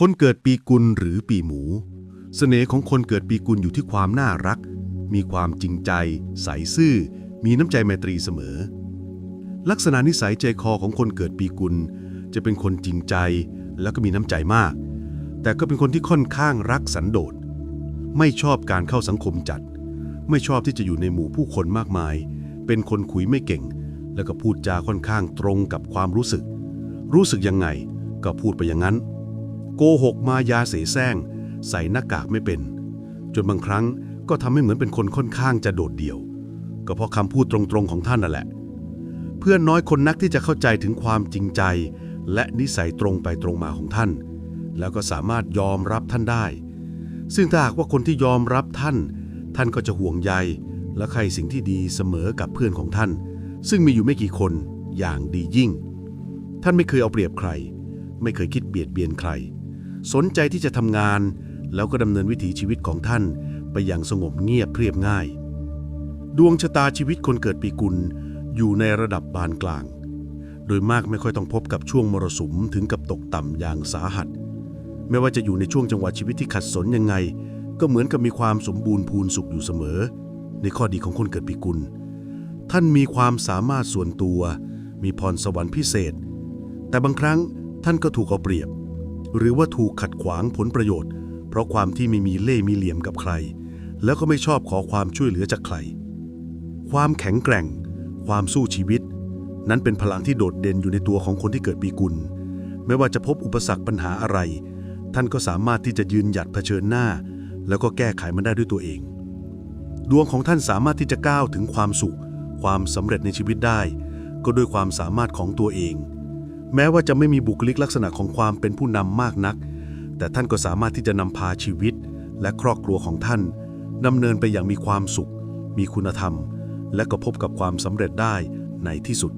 คนเกิดปีกุลหรือปีหมูเสน่ห์ของคนเกิดปีกุลอยู่ที่ความน่ารัก มีความจริงใจ ใสซื่อ มีน้ำใจไมตรีเสมอ ลักษณะนิสัยใจคอของคนเกิดปีกุล จะเป็นคนจริงใจแล้วก็มีน้ำใจมาก แต่ก็เป็นคนที่ค่อนข้างรักสันโดษ ไม่ชอบการเข้าสังคมจัด ไม่ชอบที่จะอยู่ในหมู่ผู้คนมากมาย เป็นคนคุยไม่เก่ง แล้วก็พูดจาค่อนข้างตรงกับความรู้สึก รู้สึกยังไงก็พูดไปอย่างนั้น โกหกมายาเสแสร้ง ใส่หน้ากากไม่เป็น จนบางครั้งก็ทำให้เหมือนเป็นคนค่อนข้างจะโดดเดี่ยว ก็เพราะคำพูดตรงๆของท่านนั่นแหละ เพื่อนน้อยคนนักที่จะเข้าใจถึงความจริงใจ และนิสัยตรงไปตรงมาของท่าน แล้วก็สามารถยอมรับท่านได้ ซึ่งถ้าหากว่าคนที่ยอมรับท่าน ท่านก็จะห่วงใย และใครสิ่งที่ดีเสมอกับเพื่อนของท่าน ซึ่งมีอยู่ไม่กี่คนอย่างดียิ่ง ท่านไม่เคยเอาเปรียบใคร ไม่เคยคิดเบียดเบียนใคร สนใจที่จะทำงาน แล้วก็ดำเนินวิถีชีวิตของท่าน ไปอย่างสงบเงียบเรียบง่าย ดวงชะตาชีวิตคนเกิดปีกุลอยู่ในระดับบานกลาง โดยมากไม่ค่อยต้องพบกับช่วงมรสุมถึงกับตกต่ำอย่างสาหัส ไม่ว่าจะอยู่ในช่วงจังหวะชีวิตที่ขัดสนยังไง ก็เหมือนกับมีความสมบูรณ์พูนสุขอยู่เสมอ ในข้อดีของคนเกิดปีกุล ท่านมีความสามารถส่วนตัว มีพรสวรรค์พิเศษ แต่บางครั้งท่านก็ถูกเอาเปรียบ หรือว่าถูกขัดขวางผลประโยชน์ เพราะความที่ไม่มีเล่มีเหลี่ยมกับใคร แล้วก็ไม่ชอบขอความช่วยเหลือจากใคร ความแข็งแกร่ง ความสู้ชีวิต นั้นเป็นพลังที่โดดเด่นอยู่ในตัวของคนที่เกิดปีกุล ไม่ว่าจะพบอุปสรรคปัญหาอะไร ท่านก็สามารถที่จะยืนหยัดเผชิญหน้า แล้วก็แก้ไขมันได้ด้วยตัวเอง ดวงของท่านสามารถที่จะก้าวถึงความสุข ความสำเร็จในชีวิตได้ ก็ด้วยความสามารถของตัวเอง แม้ว่าจะไม่มีบุคลิกลักษณะของความเป็นผู้นำมากนัก แต่ท่านก็สามารถที่จะนำพาชีวิต และครอบครัวของท่านดำเนินไปอย่างมีความสุข มีคุณธรรม และก็พบกับความสำเร็จได้ในที่สุด